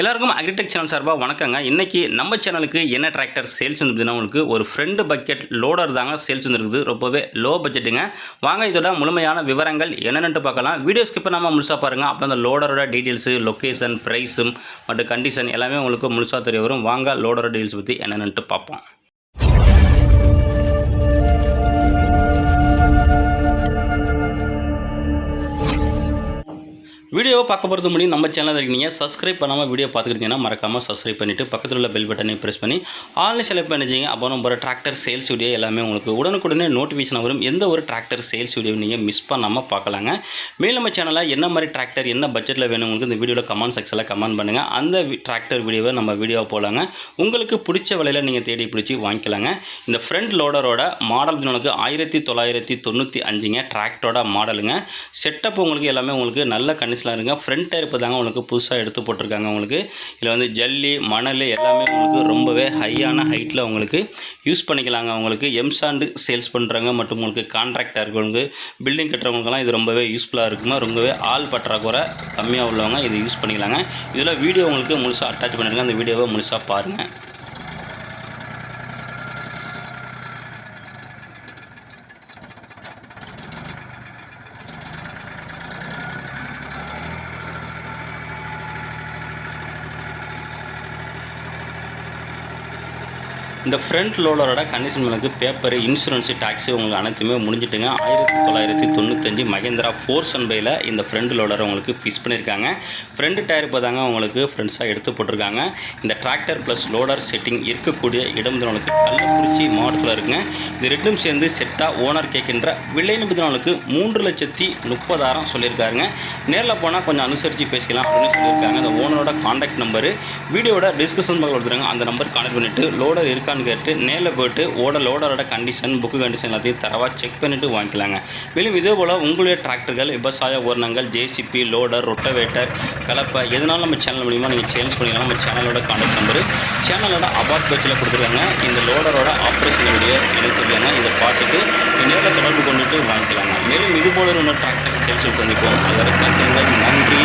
எல்லாருக்கும் agritech channel சார்பாக வணக்கங்க. இன்றைக்கி நம்ம சேனலுக்கு என்ன டிராக்டர் சேல்ஸ் வந்துருக்குதுன்னா உங்களுக்கு ஒரு ஃப்ரெண்டு பக்கெட் லோடர் தாங்க சேல்ஸ் வந்துருக்குது ரொம்பவே லோ பட்ஜெட்டுங்க வாங்க இதோட முழுமையான விவரங்கள் என்னென்னு பார்க்கலாம். வீடியோ ஸ்கிப் நம்ம முழுசாக பாருங்கள் அப்போ அந்த லோடரோட டீட்டெயில்ஸு லொக்கேஷன் ப்ரைஸும் மற்றும் கண்டிஷன் எல்லாமே உங்களுக்கு முழுசாக தெரிய வரும். வாங்க லோடரோட டீட்டெயில்ஸ் பற்றி என்னென்னு பார்ப்போம். வீடியோவை பார்க்க போகிறது முடியும். நம்ம சேனலில் இருக்கீங்க. சப்ஸ்கிரைப் பண்ணாமல் வீடியோ பார்த்துக்கிட்டீங்கன்னா மறக்காமல் சப்ஸ்கிரைப் பண்ணிவிட்டு பக்கத்தில் உள்ள பெல் பட்டனை ப்ரெஸ் பண்ணி ஆன்லைன் செலக்ட் பண்ணிச்சிங்க அப்போ நம்ம டிராக்டர் சேல்ஸ் வீடியோ எல்லாமே உங்களுக்கு உடனுக்குடனே நோட்டிஃபிகேஷன் வரும். எந்த ஒரு டிராக்டர் சேல்ஸ் வீடியோ நீங்கள் மிஸ் பண்ணாமல் பார்க்கலாங்க. மேலும் நம்ம சேனலில் என்ன மாதிரி டிராக்டர் என்ன பட்ஜெட்டில் வேணும் உங்களுக்கு இந்த வீடியோவில் கமெண்ட் செக்ஷனில் கமெண்ட் பண்ணுங்கள் அந்த டிராக்டர் வீடியோவை நம்ம வீடியோ போகலாங்க உங்களுக்கு பிடிச்ச விலையில் நீங்கள் தேடி பிடிச்சி வாங்கிக்கலாங்க. இந்த ஃப்ரண்ட் லோடரோட மாடல் உங்களுக்கு ஆயிரத்தி தொள்ளாயிரத்தி தொண்ணூற்றி அஞ்சுங்க. டிராக்டரோட மாடலுங்க செட்டப் உங்களுக்கு எல்லாமே உங்களுக்கு நல்ல கண்டிஷனில் இருங்க ஃப்ரண்ட் டயர் இப்போ தாங்க உங்களுக்கு புதுசாக எடுத்து போட்டிருக்காங்க உங்களுக்கு. இதில் வந்து ஜல்லி மணல் எல்லாமே உங்களுக்கு ரொம்பவே ஹையான ஹைட்டில் உங்களுக்கு யூஸ் பண்ணிக்கலாங்க உங்களுக்கு. எம்சாண்டு சேல்ஸ் பண்ணுறவங்க மற்றும் உங்களுக்கு கான்ட்ராக்டாக இருக்கவங்களுக்கு பில்டிங் கட்டுறவங்களுக்கெல்லாம் இது ரொம்பவே யூஸ்ஃபுல்லாக இருக்குமா ரொம்பவே ஆள் பற்றாக்குறை கம்மியாக உள்ளவங்க இது யூஸ் பண்ணிக்கலாங்க. இதில் வீடியோ உங்களுக்கு முழுசாக அட்டாச் பண்ணிடுங்க. அந்த வீடியோவை முழுசாக பாருங்கள் இந்த ஃப்ரண்ட் லோடரோட கண்டிஷன் உங்களுக்கு பேப்பர் இன்சூரன்ஸு டேக்ஸு உங்களுக்கு அனைத்துமே முடிஞ்சிட்டுங்க. ஆயிரத்தி தொள்ளாயிரத்தி தொண்ணூத்தஞ்சு மகேந்திரா ஃபோர் சன்பையில் இந்த ஃப்ரண்ட் லோடரை உங்களுக்கு ஃபிக்ஸ் பண்ணியிருக்காங்க. ஃப்ரண்ட் டயர் இப்போ தாங்க உங்களுக்கு ஃப்ரெண்ட்ஸாக எடுத்து போட்டிருக்காங்க. இந்த டிராக்டர் ப்ளஸ் லோடர் செட்டிங் இருக்கக்கூடிய இடம் உங்களுக்கு கள்ளக்குறிச்சி மாவட்டத்தில் இருக்குங்க. இது ரெண்டும் சேர்ந்து செட்டாக ஓனர் கேட்கின்ற விலை நிபுணர்களுக்கு மூன்று லட்சத்தி முப்பதாயிரம் சொல்லியிருக்காருங்க. நேரில் போனால் கொஞ்சம் அனுசரித்து பேசிக்கலாம் அப்படின்னு சொல்லியிருக்காங்க. அந்த ஓனரோட காண்டாக்ட் நம்பரு வீடியோட டிஸ்கிரிப்ஷன் பாக்ஸ் கொடுத்துருங்க. அந்த நம்பர் கான்டாக்ட் பண்ணிவிட்டு லோடர் இருக்கான்னு கேட்டு நேரில் போயிட்டு ஓட லோடரோட கண்டிஷன் புக்கு கண்டிஷன் எல்லாத்தையும் தரவாக செக் பண்ணிவிட்டு வாங்கிக்கலாங்க. மேலும் இதே போல் உங்களுடைய டிராக்டர்கள் விவசாய உரணங்கள் ஜேசிபி லோடர் ரொட்டவேட்டர் கலப்பை எதனாலும் நம்ம சேனல் மூலிமா நீங்கள் சேல்ஸ் பண்ணிக்கலாம். நம்ம சேனலோட கான்டாக்ட் நம்பரு சேனலோட அபார்ட் பேச்சில் கொடுத்துருக்காங்க. இந்த லோடரோட ஆப்ரேஷனுடைய வீடியோ இணைச்சிருக்காங்க இதை பார்த்துட்டு நேரில் தொடர்பு கொண்டுட்டு வாங்கிக்கலாங்க மேலும் இது போல ஒரு டிராக்டர் சேல்ஸ் சந்திப்போம் அதற்காக நன்றி